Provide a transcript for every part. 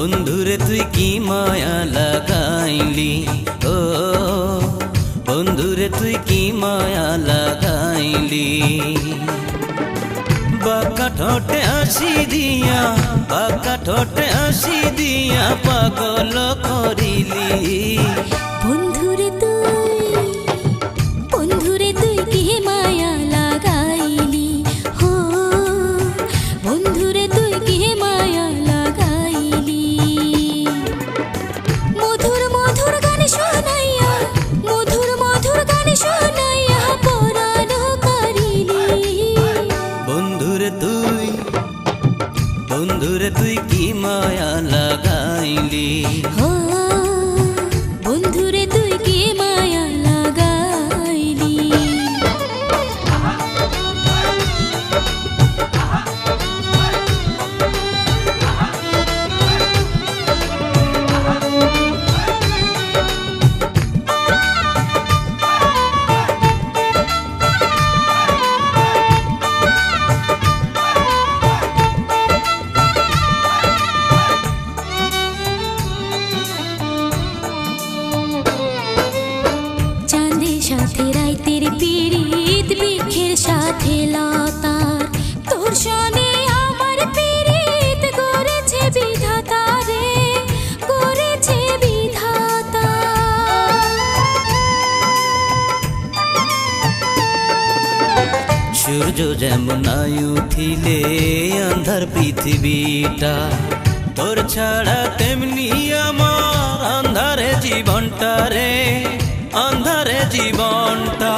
বন্ধুরে, তুই কি মায়া লাগাইলি? ও, বন্ধুরে, তুই কি মায়া লাগাইলি? বাঁকা ঠোঁটে আসি দিয়া, বাঁকা ঠোঁটে আসি দিয়া পাগল করিলি। বন্ধুরে কি মায়া সাথে রাইতের পিরিত বৃক্ষের সাথে লতার। তোর সনে আমার পিরিত করেছে বিধাতা রে, করেছে বিধাতা। সূর্য যেমন উঠিলে আন্ধার পৃথিবীটা, তোর ছাড়া তেমনি আমার আন্ধারে জীবনটা রে। জীবনটা।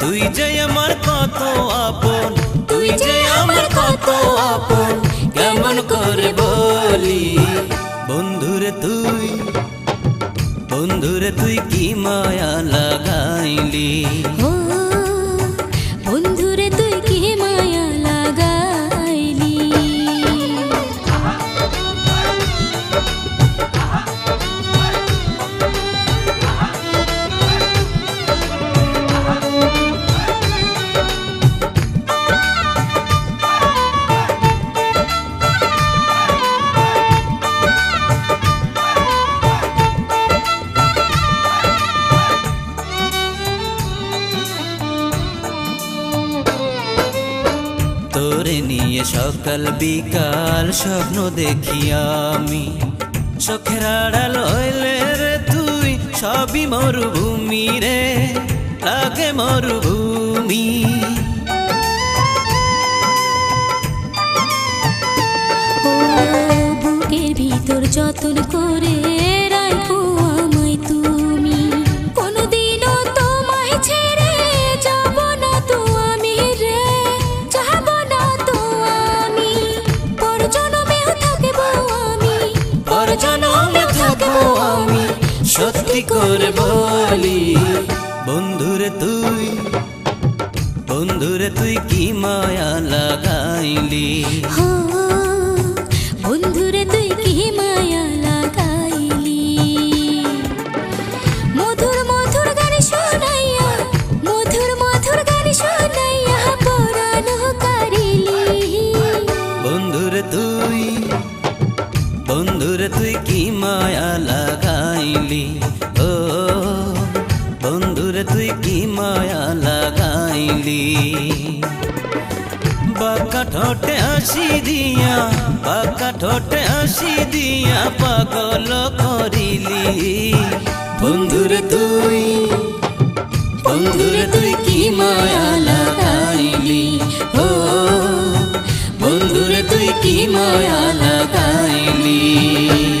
তুই যে আমার কত আপন, তুই যে আমার কত আপন, কেমন করে বলি? বন্ধুরে তুই বন্ধুরে তুই কি মায়া লাগাইলি? সকাল বিকাল স্বপ্ন দেখি আমি। চোখের আড়াল রে তুই, সবই মরুভূমি রে, লাগে মরুভূমি। বুকের ভিতর যতন করে সত্যি করে বলি বন্ধুরে তুই বন্ধুরে তুই কি মায়া লাগাইলি? বন্ধুরে তুই কি মায়া লাগাইলি? ও, বন্ধুরে তুই কি মায়া লাগাইলি? বাঁকা ঠোঁটে হাসি দিয়া, বাঁকা ঠোঁটে হাসি দিয়া পাগল করিলি। বন্ধুরে তুই বন্ধুরে তুই কি মায়া লাগাইলি? ও, বন্ধুরে তুই কি মায়া লাগাইলি? 你。